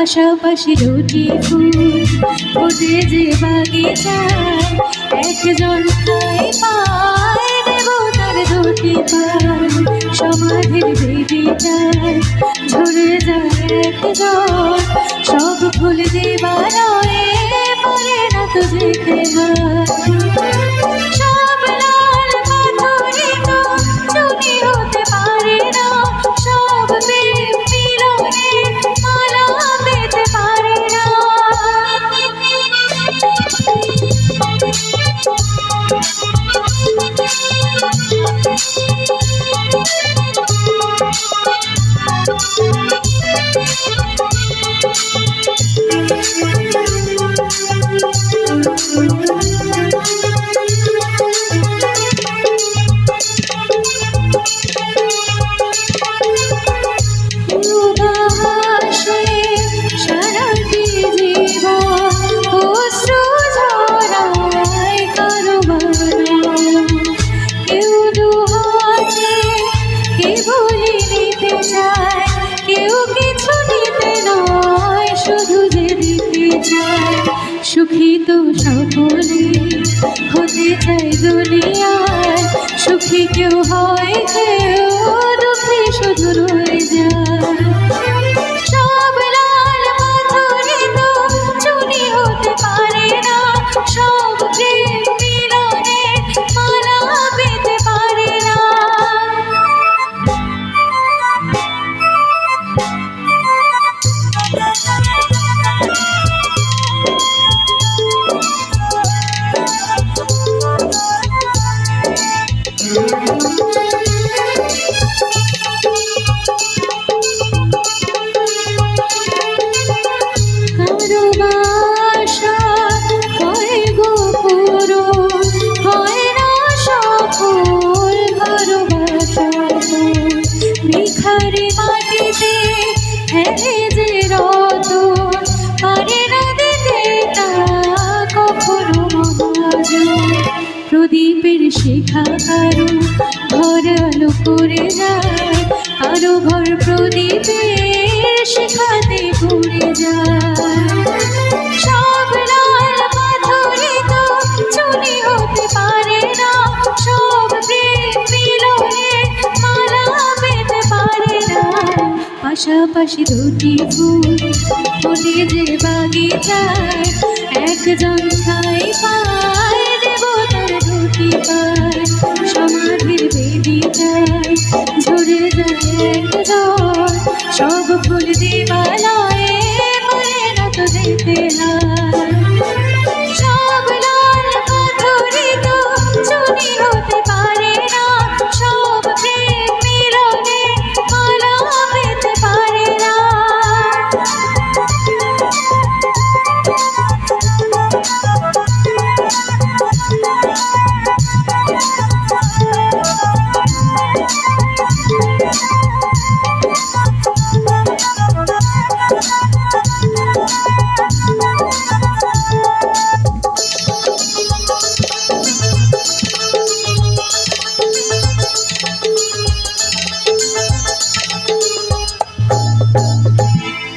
পাশাপাশি দুটি ফুল যে বাগিচায় একজন ঠাই পায় দেব তার দুটি পায়। সমাধির বেদিটায় ঝরে যায় একজন, সব ফুল পরে না তো সুখী তো সকলে হতে চাই দুনিয়ায় শিখা কারও ঘর আলো করে যায় কারও ঘর প্রদীপের শিখাতে পড়ে যায়। সব লাল পাথরে তো চুনি হতে পারে পাশাপাশি দুটি ফুল যে বাগিচায় একজন ছাই পায়। sweetheart.